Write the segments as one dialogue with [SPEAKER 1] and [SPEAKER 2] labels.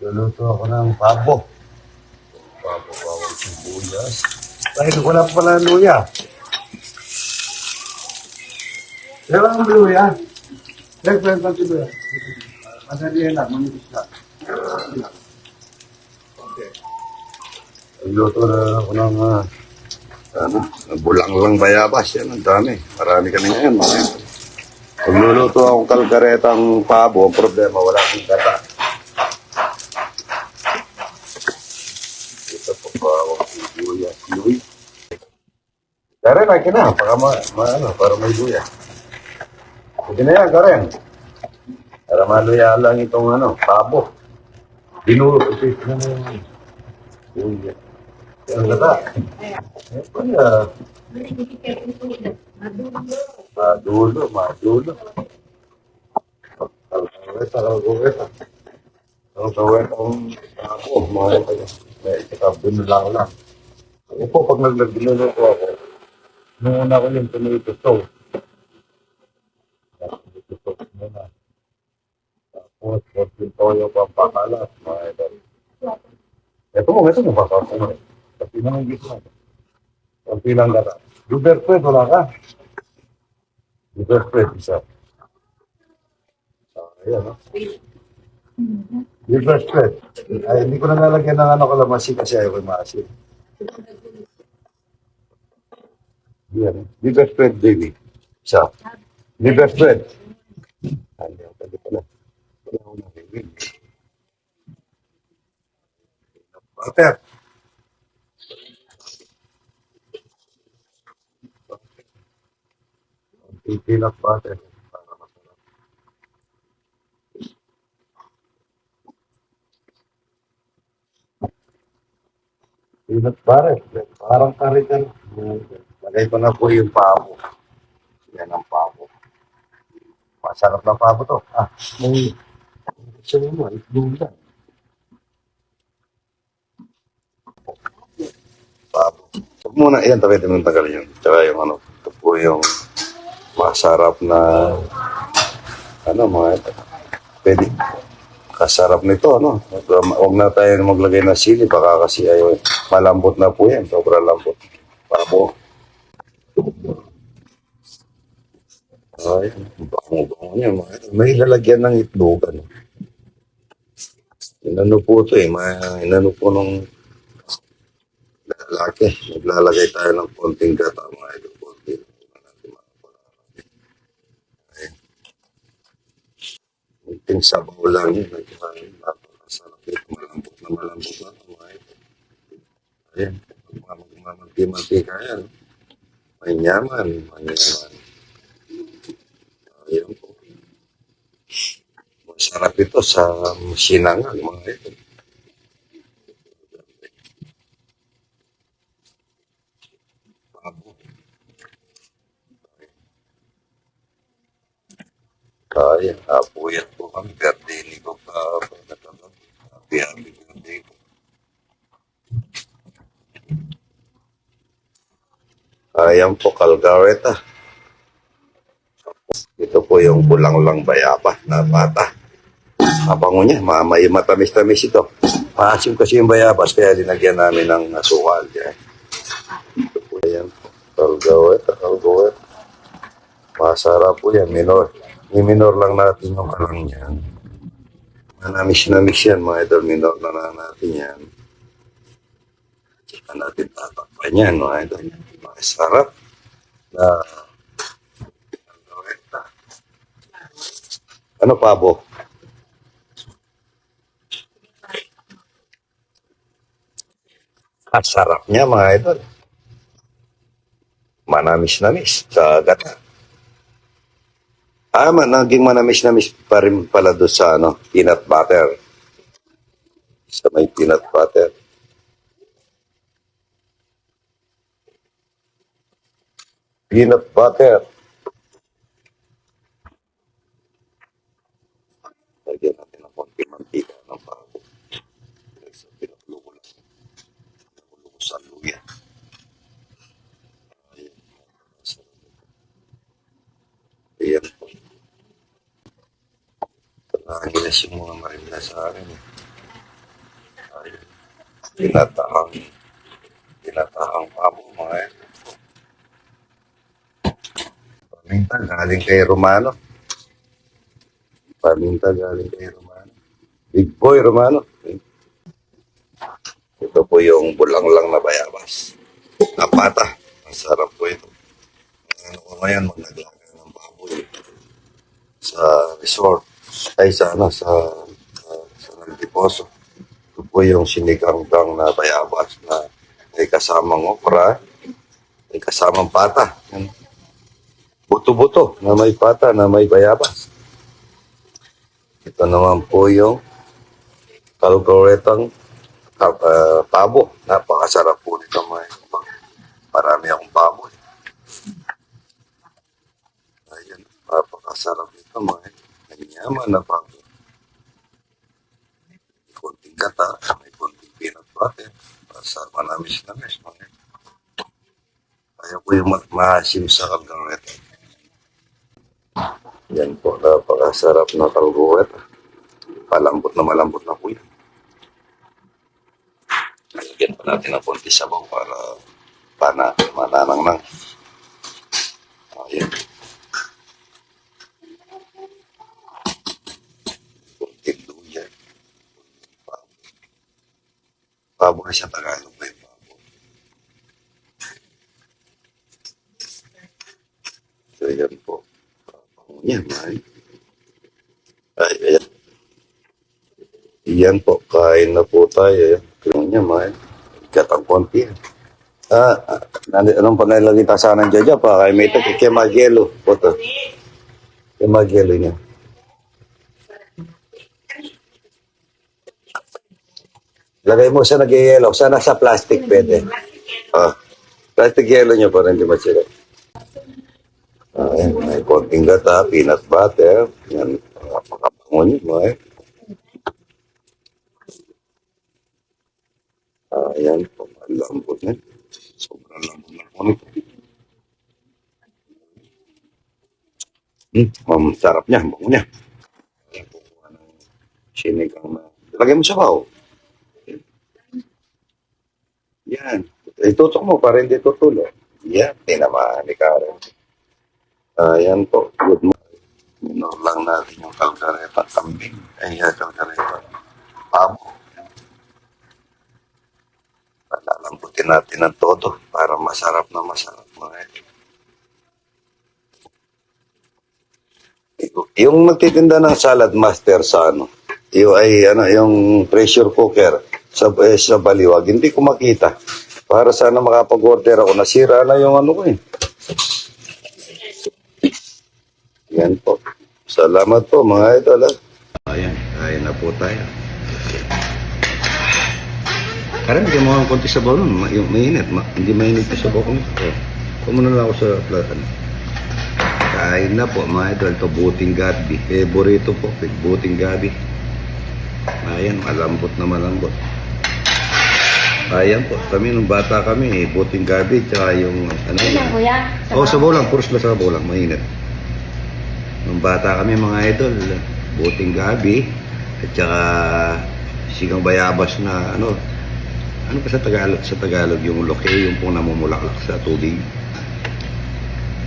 [SPEAKER 1] Luluto ako ng pabo. Pabo, bawang sibuyas. Dahil wala pa pala luya. Wala ang luya. Siyempre, ang luya. Madali lang, manipis lang. Okay. Luto na ako ng uh, ano, bulang lang bayabas. Yan, ang dami. Marami kami ngayon. Mga Pag luluto akong kalkaretang pabo, ang problema, wala akong gata. Ito po pa ako sibuyas. Luy. Karen, akin na. Para, ma, ma, ano, para may luya. Sige na yan, Karen. Para maluya lang itong ano, pabo. Dinuro. Ito ito na yung luya. Ang gata. Ito na. Madulo, madulo. Kalkaweta, kalkaweta. Kalkaweta ang ako, mga ito. May ikabin lang lang. Ako po, pag naglaginulo ko ako, nung una ko yung tomato sauce. Tomato sauce muna. Tapos, konting toyo pampakalas, mga ito. Ito mo, ito mo, baka ako mo. Kasi nang gitna. Konti lang gata. Luber spread, wala ka. Luber spread, isa. Ayan, no? Liver spread. Ay, hindi ko na nalagyan ng ano kalamansi kasi ayaw ko maasin. Yan. Liver spread, baby. Isa. Liver spread. Ano yung pwede pala. Wala ko narinig. Butter. Peanut butter. Para masarap. Peanut butter. Parang karikan. Lagay ko na po yung pabo. Yan ang pabo. Masarap na pabo to. Ah, may... Siya mo, itlog lang. Pabo. Huwag muna, yan, pwede mong tagalin yun. Tsaka yung ano, ito po yung masarap na ano mga ito. Pwede. Kasarap nito, ano. Huwag na tayo maglagay ng sili, baka kasi ay malambot na po yan. Sobrang lambot. Pabo. Ay, bango-bango niya. Ito. may lalagyan ng itlog, ano. Inano po ito eh. May, inano po nung lalaki. Naglalagay tayo ng konting gata, mga ito. Konti. Konting sabaw lang yun. Napakasarap ito. Malambot na malambot na. Mga ito. Ayan. Magmamanti-mantika yan. May yaman. May yaman. Ayan po. Masarap ito sa sinangan. Mga ito. Pabo. Kaya, apuyat po kami. Birthday ni ko pa. Happy, happy birthday po. Ayan po, Calgareta. Ito po yung bulang-lang bayaba na bata. Kabango niya, ma- may matamis-tamis ito. Maasim kasi yung bayabas, kaya linagyan namin ng asukal. Yan. Ito po yan. Calgareta, Calgareta. Masarap po yan, minor. I-minor lang natin yung kalang yan. Manamis-namis yan, mga idol. Minor na lang natin yan. Saka natin tatakpan yan, mga idol. Masarap na Calgareta. Ano pa, Bo? Ang sarap niya, mga idol. Manamis-namis sa gata. Ah, man, naging manamis-namis pa rin pala doon sa ano, peanut butter. Sa may peanut butter. Peanut butter. Lagyan natin ng konti mantika ng pabo. Sa pinakuluko lang. Pinakuluko sa luya. Ayan. Ayan po. Nanginas yung mga marina sa akin. eh. Tinatahang, tinatahang pabo, mga yan. Paminta, galing kay Romano. Paminta, galing kay Romano. Big boy, Romano. Ito po yung bulang-lang na bayabas. Napata. Ang sarap po ito. Ano ko ngayon, mag naglaga ng baboy. Sa resort. Ay, sa ano, sa, sa, sa Nagdiposo. Ito po yung sinigang-gang na bayabas na may kasamang okra, may kasamang pata. Buto-buto na may pata, na may bayabas. Ito naman po yung kalkuretang uh, pabo. Napakasarap po nito mga ito. Marami akong pabo. eh. Ayan, napakasarap nito mga. Nanyaman na pabo. May konting gata, may konting peanut butter. Sa manamis na mes mga. Kaya po yung ma- maasim sa kalkuretang. Yan po, napakasarap na kalkuret. Palambot na malambot na po yan. Lagyan pa natin ng konti sabaw para pana, mananang nang. Ayan. Konti luya. Pabo. Pabo na siya Tagalog ba yung pabo. So, yan po. Pabo niya, man. Ay, ayan. Yan po, kain na po tayo. Tingnan niya, man. Katang konti. Ah, ah, anong pangalagay ta sana ng Jaja pa? Kay may ito, kay Magelo. Ito. Kay Magelo niya. Lagay mo sa nag-yellow. Sana sa plastic pwede. Ah, plastic yellow niya para hindi masira. Ah. May konting gata, peanut butter. Yan. Pakapangon niyo, man. Ah, yan po. Ang lambot niya. Sobrang Hmm, ang sarap niya, ang bango niya. Sinigang na. Lagay mo sa baw. Yan. Itutok mo para hindi tutulo. Yan, tinamaan ni Karen. Ah, yan po. Good morning. Minor lang natin yung kalkareta kambing. Ay, uh, kalkareta. Pabo. Palalambutin natin ng todo para masarap na masarap mga ito. Yung nagtitinda ng salad master sa ano, yung ay ano, yung pressure cooker sa eh, sa Baliwag, hindi ko makita. Para sana makapag-order ako, nasira na yung ano ko eh. Yan po. Salamat po mga idol. ah. Ayan, kain na po tayo. Karang bigyan mo ng konti sa bawal nun, ma- yung mainit, ma- hindi mainit yung sabaw ko. Oh. Kumo na lang ako sa platan. Kain na po mga idol, ito buting gabi. Favorito po, buting gabi. Ayan, malambot na malambot. Ayan po, kami nung bata kami, eh, buting gabi, tsaka yung ano
[SPEAKER 2] Ano
[SPEAKER 1] yun.
[SPEAKER 2] kuya?
[SPEAKER 1] Oo, sa lang, puros lang sa lang, mainit. Nung bata kami mga idol, buting gabi, at saka sigang bayabas na ano, ano pa sa Tagalog, sa Tagalog yung loke, yung pong namumulaklak sa tubig.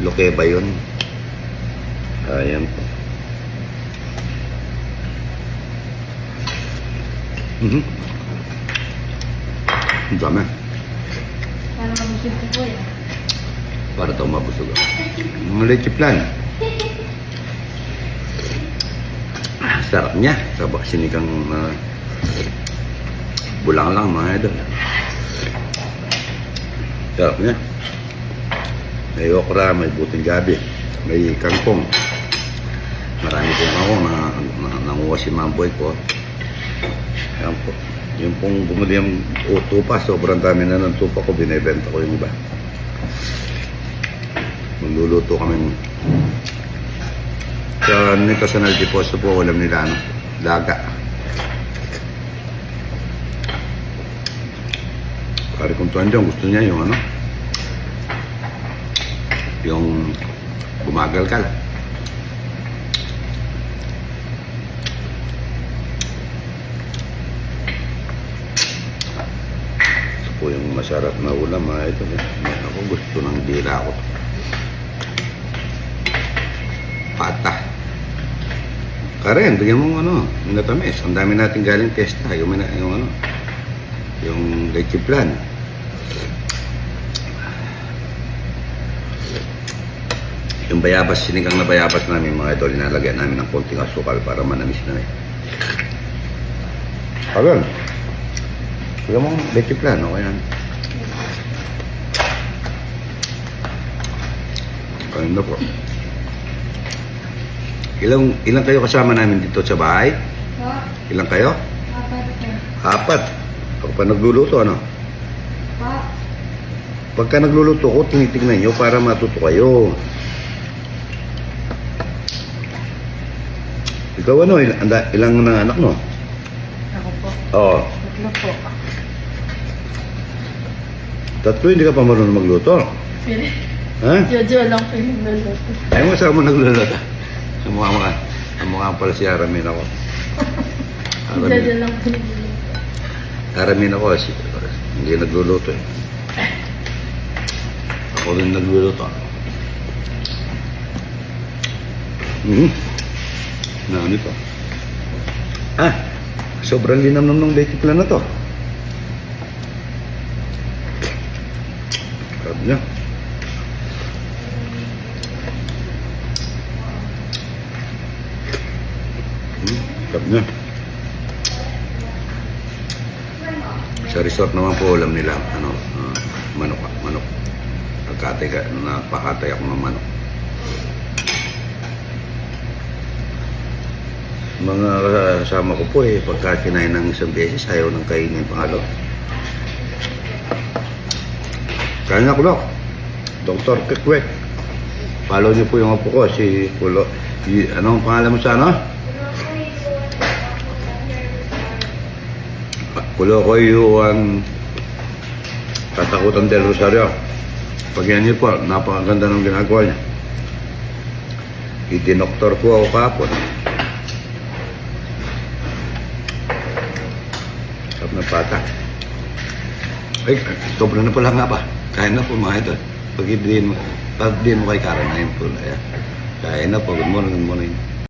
[SPEAKER 1] Loke ba yun? Ayan po. Mhm. Ang dami.
[SPEAKER 2] Parang kabusog ko kuya.
[SPEAKER 1] Para daw mabusog ako. Mga leche plan. Sarap niya. Sabak sinigang uh, bulang lang mga idol. Sarap niya. May okra, may buting gabi, may kangkong. Marami pong ako na, na nanguha si Mamboy ko. Yan po. Yung pong bumili yung tupa, sobrang dami na ng tupa ko, binibenta ko yung iba. Magluluto kami sa nito sa Naldiposo po, alam nila ano, daga. Pare kong tuwan dyan, gusto niya yung ano, yung gumagal-gal. po yung masarap na ulam mga ito. Eh. Ako gusto ng dila ko. Pata. Karen, bigyan mo ano, natamis. Ang dami natin galing testa. Yung, yung ano, yung leche plan. Yung bayabas, sinigang na bayabas namin mga ito, linalagyan namin ng konting asukal para manamis na eh. Karen, bigyan mo ng leche plan, okay na po. Ilang, ilang kayo kasama namin dito sa bahay? Ilang kayo?
[SPEAKER 2] apat.
[SPEAKER 1] Apat. Ako pa nagluluto, ano? Pagka nagluluto ko, tinitingnan nyo para matuto kayo. Ikaw ano, ilang, anda- ilang na anak mo?
[SPEAKER 2] ako po.
[SPEAKER 1] Oo.
[SPEAKER 2] Tatlo po.
[SPEAKER 1] Tatlo, hindi ka pa marunong magluto.
[SPEAKER 2] Pero,
[SPEAKER 1] Ha?
[SPEAKER 2] Jojo lang po yung naloto.
[SPEAKER 1] Ay mo, saan mo nagluluto? Sa mukha mo ka. Ang mukha pala si Aramin ako.
[SPEAKER 2] Jojo
[SPEAKER 1] Aramin,
[SPEAKER 2] lang po yung naloto.
[SPEAKER 1] Aramin ako. Si, hindi nagluluto eh. Ako rin nagluluto. Hmm. Na ano ito? Ah, sobrang linamnam ng leche plan na to. Sarap niya. Hmm, sarap niya. Sa resort naman po ulam nila, ano, manok, manok. Nagkatay ka, napakatay ako ng manok. Mga kasama ko po eh, pagka kinain ng isang beses, ayaw nang kainin pangalaw. Kain na kulok. Dr. Kikwek. Follow niyo po yung apo ko, si Kulo. Y, anong pangalan mo sa ano? Kulo ko yung katakutan del Rosario. Pag yan niyo po, napakaganda ng ginagawa niya. Itinoktor po ako kahapon. Sarap na pata. Ay, sobra na pala nga ba? Kaya na po mga ito. Pag ibigin mo, pag mo kay Karen na yun po. Kaya na po. Good morning, good morning.